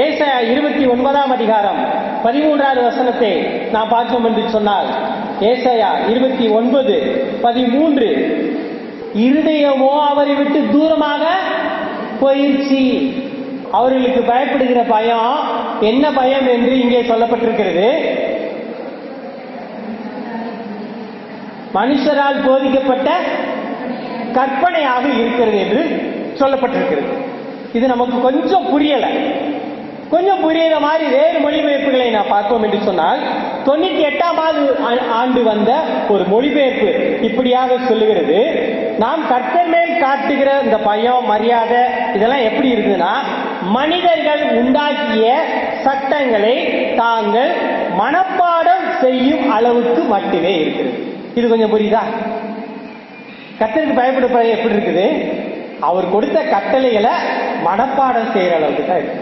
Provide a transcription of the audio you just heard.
ஏசாயா இருபத்தி ஒன்பதாம் அதிகாரம் பதிமூன்றாவது வசனத்தை நாம் பார்ப்போம் என்று சொன்னால் ஏசாயா இருபத்தி ஒன்பது பதிமூன்று இருதயமோ அவரை விட்டு தூரமாக போயிடுச்சு அவர்களுக்கு பயப்படுகிற பயம் என்ன பயம் என்று இங்கே சொல்லப்பட்டிருக்கிறது. மனுஷரால் போதிக்கப்பட்ட கற்பனையாக இருக்கிறது என்று சொல்லப்பட்டிருக்கிறது. இது நமக்கு கொஞ்சம் புரியலை. கொஞ்சம் புரியுற மாதிரி வேறு மொழிபெயர்ப்புகளை நான் பார்த்தோம் என்று சொன்னால் தொண்ணூத்தி எட்டாவது ஆண்டு வந்த ஒரு மொழிபெயர்ப்பு இப்படியாக சொல்லுகிறது. நாம் கர்த்தர் மேல் காட்டுகிற இந்த பயம் மரியாதை இதெல்லாம் எப்படி இருக்குதுன்னா மனிதர்கள் உண்டாக்கிய சட்டங்களை தாங்கள் மனப்பாடம் செய்யும் அளவுக்கு மட்டுமே இருக்குது இது கொஞ்சம் புரியுதா? கத்தருக்கு பயப்படுப்பது எப்படி இருக்குது? அவர் கொடுத்த கட்டளைகளை மனப்பாடம் செய்யற அளவுக்கு தான் இருக்கு.